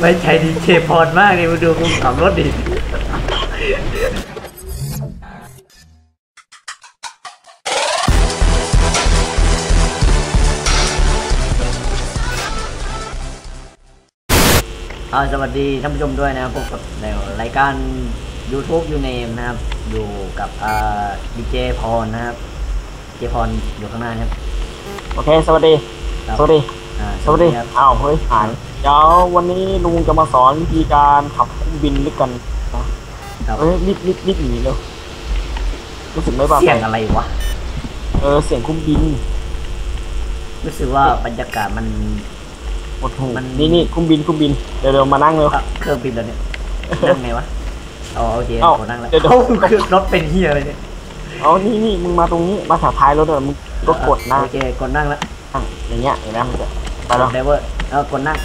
ไม่ใช่ดีเจพรมากเลยมาดูคุณขับรถดิอ่าสวัสดีท่านผู้ชมด้วยนะครับพบกับในรายการ YouTube u n a m e นะครับ อยู่กับอ่าดีเจพรนะครับดีเจพรอยู่ข้างหน้านะครับ โอเค สวัสดีครับสวัสดีอ่าสวัสดีครับอ้าว เฮ้ยหายเดี๋ยววันนี้ลุงจะมาสอนวิธีการขับเครื่องบินด้วยกันนะครับเฮ้ยรีบรีบรีบหนีเร็วรู้สึกไม่ปลอดเสียภังยอะไรวะ เออเสียงเครื่องบิน รู้สึกว่าบรรยากาศมันหมดหูมันนี่นี่เครื่องบินเครื่องบินเดี๋ยวเดี๋ยวมานั่งเร็วอะเครื่องบินแล้วเนี่ยนั่งไงวะอ๋อโอเคเอ้าผมนั่งแล้วเดี๋ยวเอ้าคือรถเป็นเฮียอะไรเนี่ยเอานี่นี่มึงมาตรงนี้มาแถวท้ายรถเดี๋ยวมึงก็กดนะโอเคกดนั่งแล้วอะอย่างเงี้ยเห็นไหมมันจะไปแล้วไดเวอร์เอากดนั่ง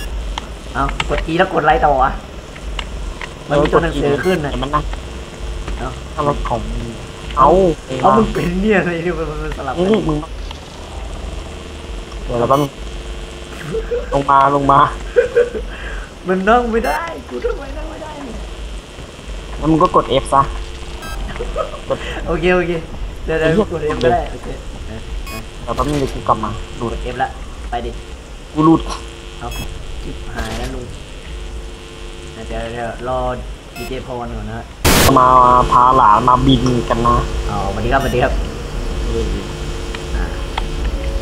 เอากดอีแล้วกดไลค์ต่อวะมันมีตัวหนังสือขึ้นนะเห็นมันนั่งเอ้าอะไรของมึงเอาเอามึงเป็นเนี่ยอะไรเนี่ยมันมันสลับนี่กันนี่มึงเดี๋ยวเราต้องลงมาลงมา มันนั่งไม่ได้กูทำไมนั่งไม่ได้แล้วมึงก็กด F ซะโอเคโอเคเดี๋ยวเดี๋ยวกดเอ็มก็ได้โอเคเออแล้วแป๊บนึงเดี๋ยวกูกลับมาดูกดเอ็มละไปดิกูรูดเอา จิบหายแล้วลุงเดี๋ยวเดี๋ยวรอดีเจพรก่อนนะฮะมาพาหลานมาบินกันนะเอาสวัสดีครับสวัสดีครับอ่า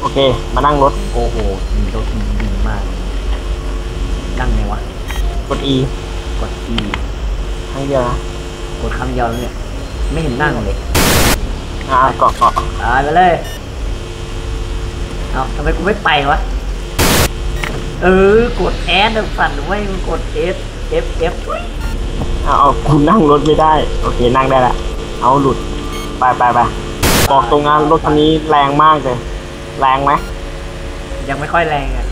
โอเค มานั่งรถโอ้โหมีรถดีมากนั่งไงวะ กด E กด E ครั้งเดียวนะกดคำเดียวแล้วเนี่ย ไม่เห็นนั่งเลยอ่าเกาะเกาะตายไปเลย เอาทำไมกูไม่ไปวะ เออกดแอดสั่นไว้ยมันกด F F F อ่าเอากูนั่งรถไม่ได้ โอเคนั่งได้ละ เอาหลุด ไปไปไปบอกตรงงานรถคันนี้แรงมากเลย แรงไหม ยังไม่ค่อยแรงอะ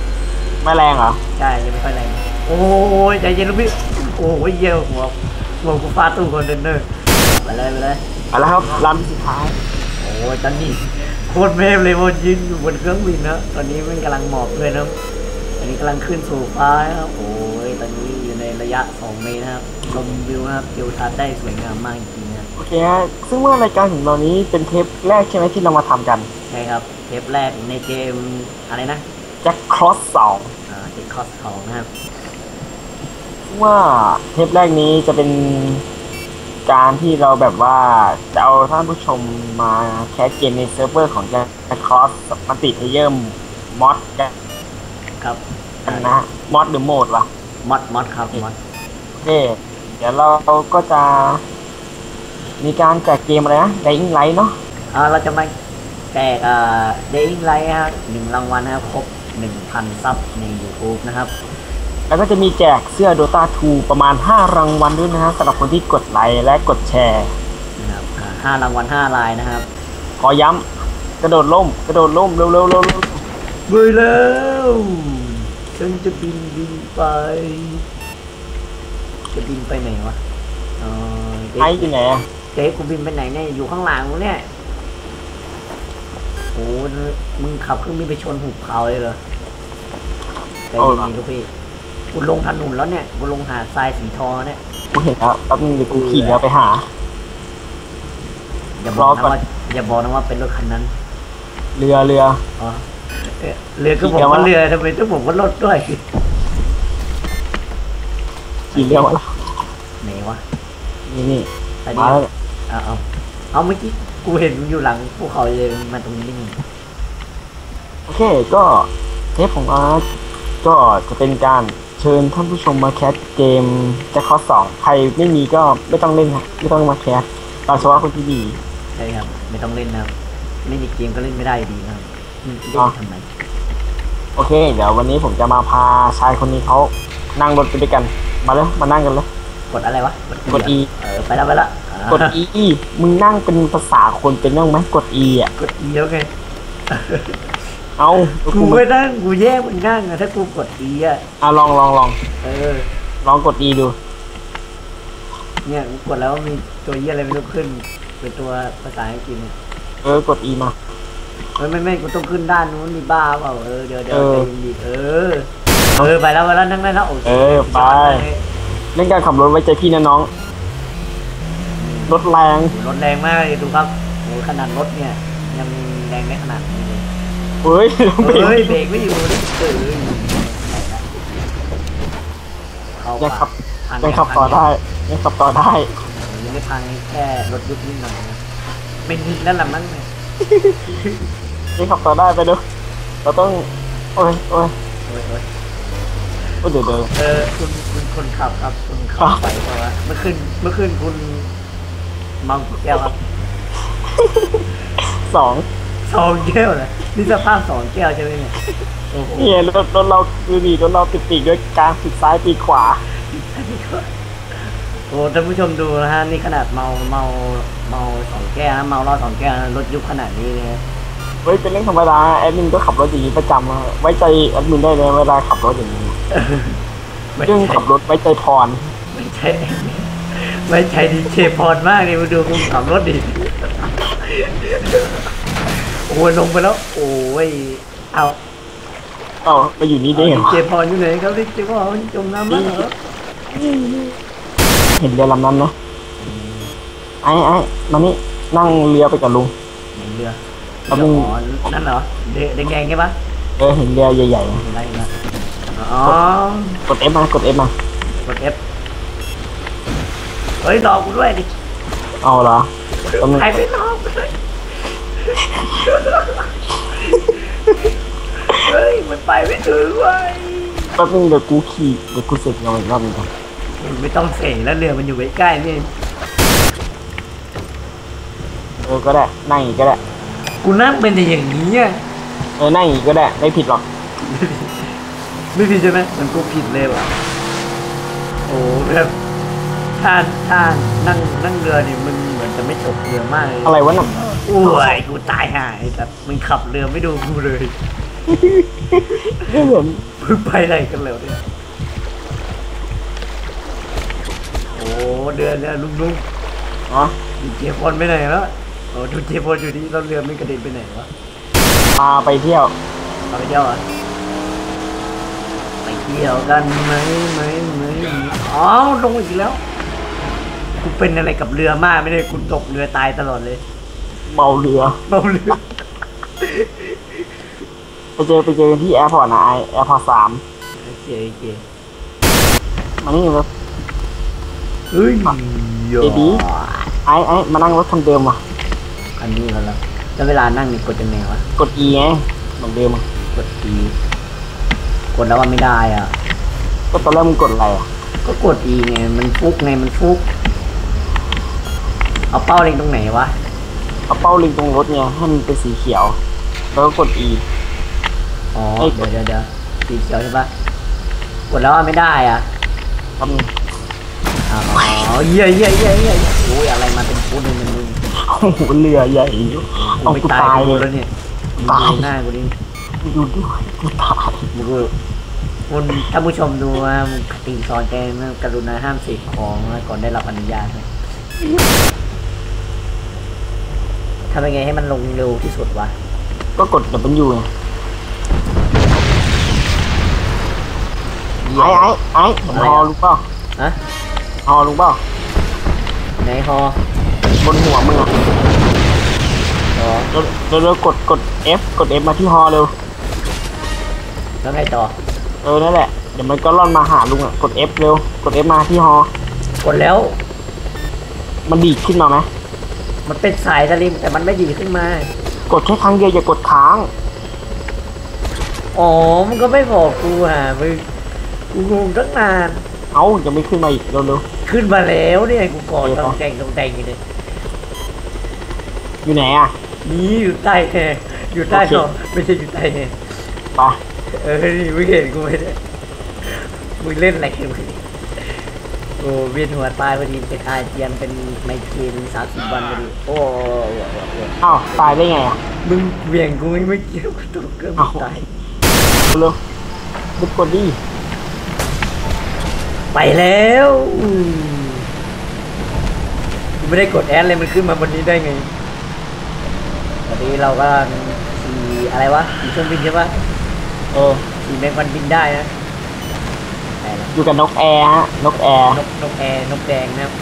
ไม่แรงเหรอ ใช่ ยังไม่ค่อยแรง โอ้ยใจเย็นลูกพี่ โอ้ยเยี่ยหัวหัวกูฟาดตู้คอนเทนเนอร์ไปเลยไปเลยไปแล้วครับลำสุดท้าย โอ้ยตอนนี้โคตรเมฟเลยวนยืนอยู่บนเครื่องบินนะ ตอนนี้มันกำลังหมอบเลยนะตอ นนี้กำลังขึ้นสู่ฟ้านะครับโอ้ยตอนนี้อยู่ในระยะ 2 เมตรนะครับลมวิวนะครับทิวทัศน์ได้สวยงามมากจริงๆนะโอเคฮะซึ่งเมื่อรายการของเรานี้เป็นเทปแรกใช่ไหมที่เรามาทำกันใช่ครับเทปแรกในเกมอะไรนะแจ็คครอสสองอ่าเทปคอสของนะครับว่าเทปแรกนี้จะเป็นการที่เราแบบว่าจะเอาท่านผู้ชมมาแคสเกมในเซิร์ฟเวอร์ของ Jack Cross มัลติเพเยอร์มอดกัน ครับนะมอดหรือโหมดวะมอดมอดครับมอดโอเคเดี๋ยวเราก็จะ มีการแจกเกมอะไรนะ Dying Light เนาะอ่าเราจะมาแจกอ่าเดอิงไลท์ครับหนึ่งรางวัลนะครับครบ1,000ซับใน YouTube นะครับแล้วก็จะมีแจกเสื้อ Dota 2 ประมาณ 5 รางวัลด้วยนะฮะสำหรับคนที่กดไลค์และกดแชร์นะครับอ่าห้ารางวัลห้าลายนะครับ ขอย้ำกระโดดล่ม กระโดดล่มเร็วๆ เร็วๆเร็วไปแล้วฉันจะบินบินไป จะบินไปไหนวะเออๆเจ๊ไอ้อยู่ไหนอะเจ๊กูบินไปไหนเนี่ยอยู่ข้างหลังกูเนี่ยโอ้มึงขับเครื่องบินไปชนหุบเขาเลยเหรอใจเย็นๆลูกพี่กูลงถนนแล้วเนี่ยกูลงหาดทรายสีทองเนี่ยกูเห็นแล้วแป๊บนึงเดี๋ยวกูขี่เรือไปหา อย่าบอกรอนะก่อนว่าอย่าบอกนะว่าเป็นรถคันนั้น เรือเรืออ๋อ เอ๊ะเรือก็ขี่บอกเรือว่ามาเรือทำไมต้องบอกว่ารถด้วยขี่เรือมาแล้วไหนวะนี่นี่อันมานี้แล้วเอาเอาเอาเมื่อกี้กูเห็นมันอยู่หลังภูเขาเลยมาตรงนี้ได้ไงโอเคก็เทปของอาร์ตก็จะเป็นการเชิญท่านผู้ชมมาแคสเกมแจ็คคอสสองใครไม่มีก็ไม่ต้องเล่นครับไม่ต้องมาแคสเราเฉพาะคนที่ดีใช่ครับ ไม่ต้องเล่นนะครับไม่มีเกมก็เล่นไม่ได้อยู่ดีนะครับอืมเล่อ๋อนทำไมโอเค เดี๋ยววันนี้ผมจะมาพาชายคนนี้เขานั่งรถไปด้วยกัน มาเลยมานั่งกันเลย กดอะไรวะ กด E เออไปแล้วไปแล้วอ่ากด E มึงนั่งเป็นภาษาคนเป็นนั่งไหมกด E อะ กด E แล้วไงเอากูไม่นั่งกูแย่มึงนั่งอะถ้ากูกด E อะอะลองลองลองเออ ลองกด E ดู เนี่ยกูกดแล้วมีตัวเยี่ยอะไรไม่รู้ขึ้น เป็นตัวภาษาอังกฤษเนี่ยเออกด E มา เฮ้ยไม่ไม่กูต้องขึ้นด้านนู้นนี่บ้าเปล่าเออเดี๋ยวเดี๋ยวเออใจเย็นดิเออเออไปแล้วไปแล้วนั่งได้แล้วโอเคเออไปเรื่องการขับรถไว้ใจพี่นะน้อง รถแรง รถแรงมากเลยดูครับโอ้ขนาดรถเนี่ย ยังแรงได้ขนาดนี้เลยเฮ้ยต้องเบรกเฮ้ยเบรกไม่อยู่เลยเออเข้ายังขับพังยังขับต่อได้ยังขับต่อได้ยังไม่พังแค่รถยุบนิดหน่อยนะไม่นิดแล้วล่ะมั้งเนี่ย ยังขับต่อได้ไปดูเราต้อง โอ้ยโอ้ยโอ้ยโอ้ยโอ้ยเดี๋ยวเดี๋ยวเออคุณคุณคนขับครับคุณขัครับบไปเพราะว่าเมื่อคืนเมื่อคืนคุณเมากี่แก้วครับสองสองแก้วเลยนี่สภาพสองแก้วใช่ไหมเนี่ยโอ้โหนี่ไงรถรถเราดูดีรถเราติดปีกด้วยกลางปีกซ้ายปีกขวาโอ้ท่านผู้ชมดูนะฮะนี่ขนาดเมาเมาเมาสองแก้วนะเมาเหล้าสองแก้วนะรถยุบขนาดนี้เลยเฮ้ยเป็นเรื่องธรรมดาแอดมินก็ขับรถอย่างนี้ประจำนะไว้ใจแอดมินได้เลยเวลาขับรถอย่างนี้ไม่เรื่องใช่ขับรถไว้ใจพรไม่ใช่ไม่ใช่ดีเจพรมากเลยมาดูคุณขับรถดิโอ้ยลงไปแล้ว โอ้ยเอาเอ้าไปอยู่นี่ได้ดีไงวะเจพรอยู่ไหนครับดีเจพรจมน้ำแล้วเหรอเห็นเรือลำนั้นไหมไอ้ไอ้มานี่นั่งเรือไปกับลุงเรือแป๊บนึงอ๋อนั่นเหรอเดแดงๆใช่ปะเออเห็นเรือใหญ่ๆนะอะไรนะอ๋อกด F มากด F มากด F เฮ้ยรอกูด้วยดิเอาเหรอแป๊บนึงใครไม่รอกูด้วยเฮ้ยมันไปไม่ถึงเว้ยแป๊บนึงเดี๋ยวกูขี่เดี๋ยวกูเสร็จงานอีกรอบนึงก่อนไม่ต้องเสกแล้วเรือมันอยู่ใกล้ๆนี่เออก็ได้นั่งอีกก็ได้ กูนั่งเป็นแต่อย่างนี้อะเออนั่งอีกก็ได้ไม่ผิดหรอก ไม่ผิดใช่ไหมมันกูผิดเลยว่ะโอ้แบบท่านท่านนั่งนั่งเรือนี่มันเหมือนจะไม่ตกเรือมากเลยอะไรวะน่ะโอ้ยกูตายห่าไอ้สัตว์มึงขับเรือไม่ดูกูเลยไม่เหมือนมึงไปไหนกันแล้วเนี่ยโอ้เรือเรือลุงลุงอ๋อดูเจฟอนไปไหนแล้วโอ้ดูเจฟอนอยู่นี่แล้วเรือไม่กระเด็นไปไหนวะพาไปเที่ยวเอาไปเที่ยวเหรอะไปเที่ยวกันไหมไหมไหมอ๋อลงอีกแล้วกูเป็นอะไรกับเรือมากไม่ได้คุณตกเรือตายตลอดเลยเมาเรือ เมาเรือ ไปเจอไปเจอกันที่แอร์พอร์ตนะไอแอร์พอร์ตสามโอเคโอเคมานี่รถเฮ้ยเบบี้ไอไอมานั่งรถคันเดิมว่ะ อันนี้แล้วล่ะแล้วเวลานั่งนี่กดยังไงวะ กด E ไงเหมือนเดิมอะกดอีกดแล้วว่าไม่ได้อะ ก็ตอนแรกมึงกดอะไรอะก็กดอีไง มันฟุกไง มันฟุก เอาเป้าเล็งตรงไหนวะ เอาเป้าลิงตรงรถไงให้มันเป็นสีเขียว แล้วก็กด E อ๋อ เอ้ย เดี๋ยวเดี๋ยวเดี๋ยวสีเขียวใช่ปะกดแล้วว่าไม่ได้อะ ทำ อ๋อเยี่ยเยี่ยเยี่ยเยี่ยโอ้ยอะไรมาเป็นฟุตเลยมันมึงโอ้โหเรือใหญ่กูเอาไม่กูตายตายกูเลแล้ยวเนี่ยมึงตายดูหน้ากูดิดูด้วยกูตายมึงกูคุณถ้าผู้ชมดูว่ามึงคติสอนแกนะกรุณาห้ามเสกของนะก่อนได้รับอนุญาตนะทำยังไงให้มันลงเร็วที่สุดวะ ก็กด W ไงไอ้ไอ้ไอ้ฮอรู้เปล่าฮะ ฮอรู้เปล่าไหนฮอบนหัวมึงอะอ๋อเร็วเร็วเร็วกดกด F กด F มาที่ฮอเร็วแล้วไงต่อเออนั่นแหละเดี๋ยวมันก็ล่อนมาหาลุงอะกด F เร็วกด F มาที่ฮอกดแล้ว มันดีดขึ้นมาไหมมันเป็นสายสลิมแต่มันไม่ดีขึ้นมา กดแค่ครั้งเดียวอย่ากดค้าง อ๋อมันก็ไม่บอกกูหามึงกูงงตั้งนาน เอ้ายังไม่ขึ้นมาอีกเร็วเร็ว ขึ้นมาแล้วเนี่ยกูกอดเดี๋ยวต้ก่ออนงแต่งต้องแต่งอยู่เลยอยู่ไหนอะนี่อยู่ใต้แค่อยู่ใต้โอเคหอไม่ใช่อยู่ใต้เนี่ยไปเออนี่มึงเห็นกูไหมเนี่ยมึงเล่นอะไรกันมึงโอ้เวียนหัวตายพอดีเป็นอาเจียนเป็นไมเกรนสามสิบวันพอดีโอ้โหอ้าวตายได้ไงอะมึงเวียงกูไม่เกี่ยวกับตัวเกินอ้าวตายเร็วรีบกดดิ ไปแล้วกูไม่ได้กดแอดเลยมันขึ้นมาบนนี้ได้ไงวันนี้เราก็ขี่อะไรวะขี่เครื่องบินใช่ปะเออขี่แมงวันบินได้นะอยู่กับนกแอร์ฮะนกแอร์นกนกแอร์นกแดงนะครับ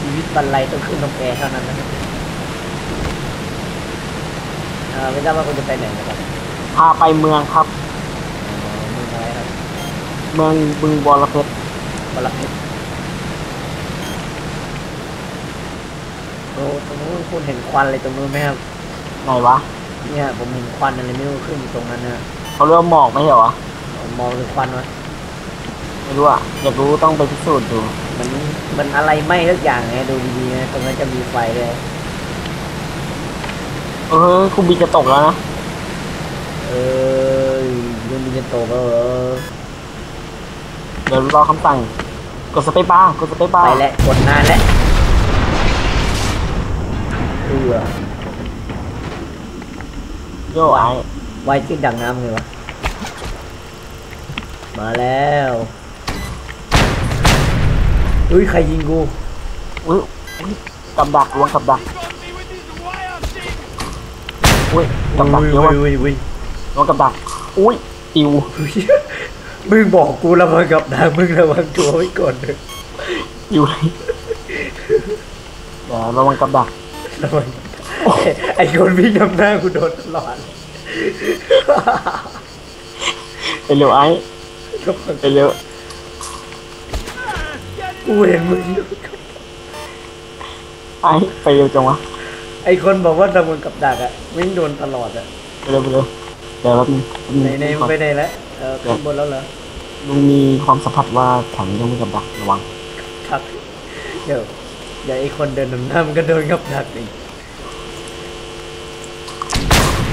ชีวิตบรรลัยต้องขึ้นนกแอร์เท่านั้นนะครับเออไม่ทราบว่าคุณจะไปไหนนะครับพาไปเมืองครับ อ๋อเมืองอะไรครับ เมืองบึงบรเพชรบลเพชรโอ้ตรงนู้นคุณเห็นควันอะไรตรงนู้นไหมครับไหนวะเนี่ยผมเห็นควันอะไรไม่รู้ขึ้นอยู่ตรงนั้นนะเขาเรียกว่าหมอกไม่ใช่เหรอผมมองถึงควันวะไม่รู้อะอยากรู้ต้องไปพิสูจน์ดูมันมันอะไรไหม้ทุกอย่างไงดูดีๆนะตรงนั้นจะมีไฟเลยเออคุณบีจะตกแล้วนะเออยังมีจะโตก็เออ เดี๋ยวรอคำสั่ง กดสเปซบาร์กดสเปซบาร์ไปแล้วกดนานแล้วเอือโย่ไอ้ไวขึ้นดังน้ำเลยวะ มาแล้วอุ้ยใครยิงกูอุ้ยอุ๊ยกับดักลวงกับดักอุ้ยกับดักอุ้ยเยอะอุ้ว่ะยอุ้ยอุ้ยลวงกับดักอุ้ยติวอุ้ย มึงบอกกูระวังกับดักมึงระวังตัวไว้ก่อนเลยติวเลยเดี๋ยวระวังกับดักระวังไอ้คนวิ่งนำหน้ากูโดนตลอดไปเร็วไอ้ระวังไปเร็วกูเห็นมึงอยู่ไอ้ไปเร็วจังวะไอ้คนบอกว่าระวังกับดักอะวิ่งโดนตลอดอะไปเร็วไปเร็วเดี๋ยวแป๊บนึงแป๊บไหนนึงไหนมึงไปไหนแล้ว เออขึ้นบนแล้วเหรอลุงมีความสัมผัสว่าแถวนี้ต้องมีกับดักระวัง ครับ เดี๋ยวเดี๋ยวไอ้คนเดินนำหน้ามันก็โดนกับดักอีก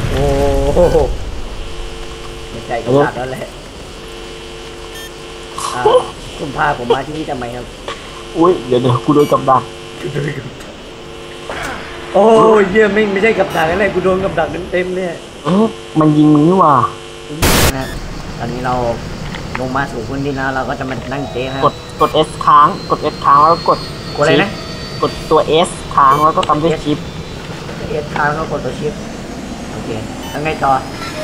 โอ้โหไม่ใจกับดักแล้วแหละอ่าคุณพาผมมาที่นี่ทำไมครับอุ้ยเดี๋ยวเดี๋ยวกูโดนกับดักกูโดนกับดักโอ้ยเยี่ยไม่ไม่ใช่กับดักอะไรกูโดนกับดักเต็มๆเนี่ยเอ๊ะมันยิงมึงนี่หว่า นะ ตอนนี้เราลงมาสู่พื้นที่แล้วเราก็จะมานั่งเจ๊นะกดกด S ค้างกด S ค้างแล้วก็กดกดอะไรนะ กดตัว S ค้างแล้วก็ตามด้วยชิปเอสทางก็กดตัวชิปโอเคแล้วไงต่อ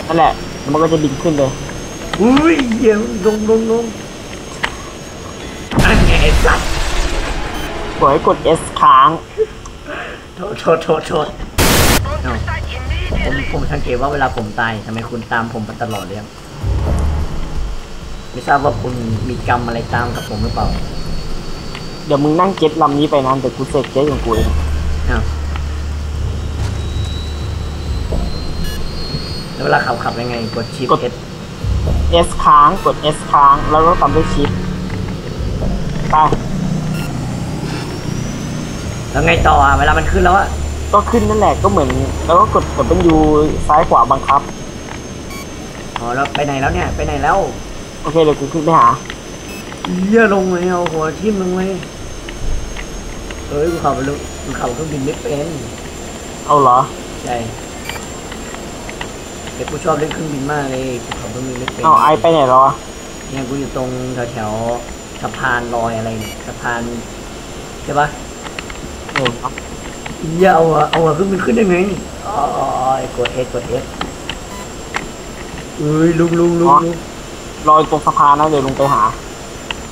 นั่นแหละแล้วมันก็จะบินขึ้นเลยอุ้ยเยี่ยมลงลงลงอันไงไอ้สัตว์กดให้กด S ค้างโทษโทษโทษโทษเอ้าผมผมสังเกตว่าเวลาผมตายทำไมคุณตามผมมาตลอดเลยครับ ไม่ทราบว่าคุณมีกรรมอะไรตามกับผมหรือเปล่า เดี๋ยวมึงนั่งเจ็ตลำนี้ไปนะเดี๋ยวกูเสกเจ็ตของกูเองอ้าวแล้วเวลาขับขับยังไง กดชิปเอส S ค้างกด S ค้าง แล้วก็ตามด้วยชิปไปแล้วไงต่ออะเวลามันขึ้นแล้วอะก็ขึ้นนั่นแหละก็เหมือน แล้วก็กดกดเป็นยูซ้ายขวาบังคับ อ๋อแล้วไปไหนแล้วเนี่ย ไปไหนแล้วโอ เคเดี๋ยวกูขึ้นไปหาเยี่ยลงเลยเอาหัวทิ่มลงเลยเอ้ยกูขับไปลูกกูขับเครื่องบินไม่เป็นเอาเหรอใช่แต่กูชอบเล่นเครื่องบินมากเลยกูขับเครื่องบินไม่เป็นเอาไอไปไหนแล้วอะเนี่ยกูอยู่ตรงแถวแถวๆสะพานลอยอะไรเนี่ยสะพานใช่ปะเออครับเยี่ยเอาหัวเอาหัวเครื่องบินขึ้นได้ไงอ๋ออ๋ออ๋อกดเอสกดเอสเอ้ยลุงลุงลุงลุง รออยู่ตรงสะพานนะเดี๋ยวลงไปหา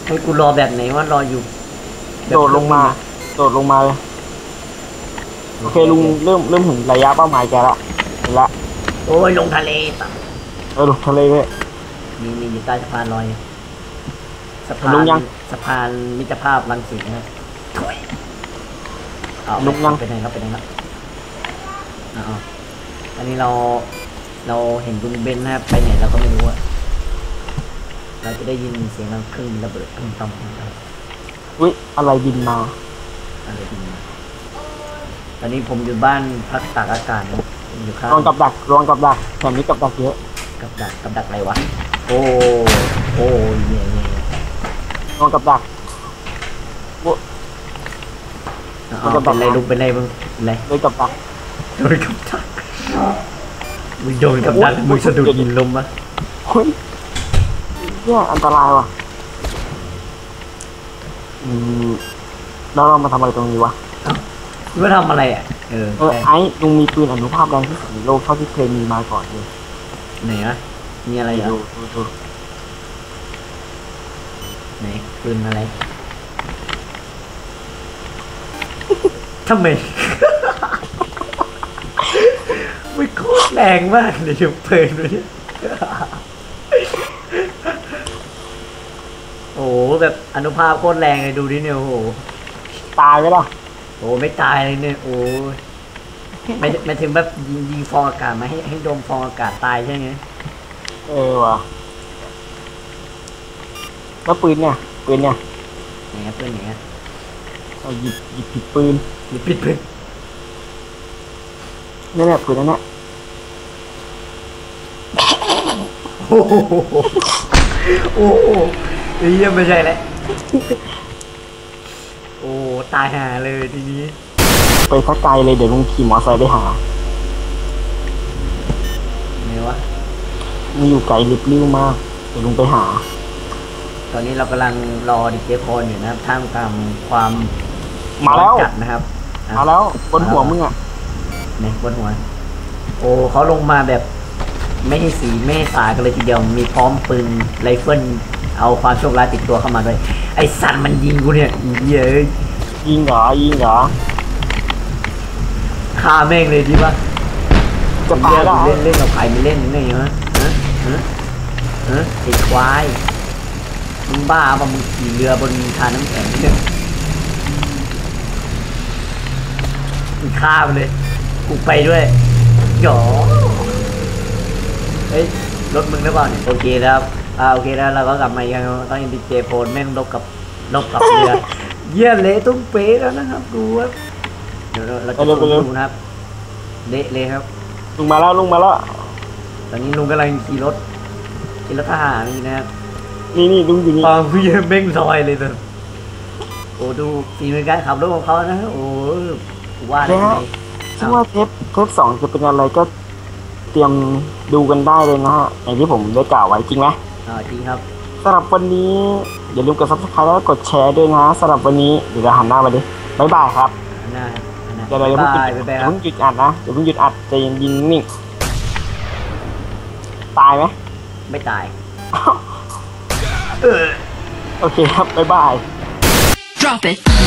ให้กูรอแบบไหนว่ารออยู่แบบโดดลงมา โดดลงมาเลยโอเคลุงเริ่มเริ่มถึงระยะเป้าหมายแกละเห็นละโอ้ยลงทะเลตัดเออลงทะเลเลยมีมีอยู่ใต้สะพานลอยสะพาลุนงยังสะพานมิตรภาพรังสิตนะครับถุยเอาลุงยังไปไหนครับไปไหนครับเอาเอาอันนี้เราเราเห็นลุงเบนนะครับไปไหนเราก็ไม่รู้อะ เราจะได้ยินเสียงเราเครื่องบินระเบิดตุ้มตั้มตุ้มตั้มอุ้ยอะไรบินมาอะไรบินมาตอนนี้ผมอยู่บ้านพักตากอากาศนะผมอยู่ข้างรวงกับดักรวงกับดักแถวนี้กับดักเยอะกับดักกับดักอะไรวะโอ้โอ้ยเนี่ยเนี่ยรวงกับดักเอาเอาเป็นไรลุงเป็นไรมึงเป็นไรเลยกับดักโดนกับดักมึงโดนกับดักมึงสะดุดยินลมอะ เฮ้ยเนี่ยอันตรายว่ะ อืมแล้วเรามาทำอะไรตรงนี้วะว่าทำอะไรอะ เออเออใช่ไอ้ลุงมีปืนอนุภาพแรงที่สุดในโลกเท่าที่เคยมีมาก่อนเลยไหนอะมีอะไรเหรอดูดูดูไหนปืนอะไรทำไม ไม่โคตรแรงมากเลยอยู่ปืนเลยโอ้โห แบบอนุภาพโคตรแรงเลยดูดิเนี่ยโอ้โหตายไหมล่ะโอ้ไม่ตายเลยเนี่ยโอ้ยไม่ไม่ถึงแบบยิงยิงฟองอากาศมาให้ให้โดมฟองอากาศตายใช่ไหมเออว่ะแล้วปืนเนี่ยปืนเนี่ยอย่างเงี้ยเพื่อนอย่างเงี้ยเอาหยิบหยิบผิดปืนหรือปิดปืนนี่นแหละปืนนั่นแหละโอ้โห โอ้โหเฮ้ยไม่ใช่แล้วโอ้ตายห่าเลยทีนี้ไปสักไกลเลยเดี๋ยวลุงขี่มอไซค์ไปหาไงวะมันอยู่ไกลลิบลิ้วมาก เดี๋ยวลุงไปหา ตอนนี้เรากำลังรอดิเจคอนอยู่นะครับท่ามกลางความมาแล้ว จัดนะครับอะมาแล้วบนหัวมึงอะเนี่ยบนหัว โอ้เขาลงมาแบบไม่ให้สีไม่ให้สากันเลยทีเดียวมีพร้อมปืนไรเฟิล เอาความโชคร้ายติดตัวเข้ามาด้วย ไอสัตว์มันยิงกูเนี่ยอีเหี้ยเอ้ยยิงเหรอยิงเหรอฆ่าแม่งเลยดีปะจะตายแล้วเล่นเล่นกับใครไม่เล่นยังไงฮะฮะฮะฮะไอ้ควายมึงบ้าปะมึงขี่เรือบนทานน้ำแข็งเนี่ยมึงฆ่ามันเลยกูไปด้วยหยอเฮ้ยรถมึงหรือเปล่าเนี่ยโอเคแล้วครับ อ่าโอเคแล้วเราก็กลับมาอีกครั้งตอนนี้ดีเจโฟนแม่งลบกับลบกับเรือเยี่ยเละตุ้มเป๊ะแล้วนะครับดูว่าเดี๋ยวเราเราจะดูนะครับเละเลยครับ ลุงมาแล้วลุงมาแล้วตอนนี้ลุงกำลังขี่รถขี่รถทหารนี่นะครับนี่นี่ลุงอยู่นี่ตอนพี่เม่งลอยเลยนะโอ้ดูฝีมือการขับรถของเขานะโอ้ว่าได้ไงซึ่งว่าเทปเทปสองจะเป็นอะไรก็เตรียมดูกันได้เลยนะฮะอย่างที่ผมได้กล่าวไว้จริงไหม อ่าจริงครับสำหรับวันนี้ อย่าลืมกด subscribe แล้วก็กดแชร์ด้วยนะสำหรับวันนี้เดี๋ยวเราหันหน้ามาดิบ๊ายบายครับอันหน้าอันหน้าเดี๋ยวเราอย่าเพิ่งหยุดบายอย่าบายครับเพิ่งหยุดอัดนะอย่าเพิ่งหยุดอัดใจเย็นยิงนิ่งตายไหมไม่ตาย เออโอเคครับบ๊ายบาย Drop it.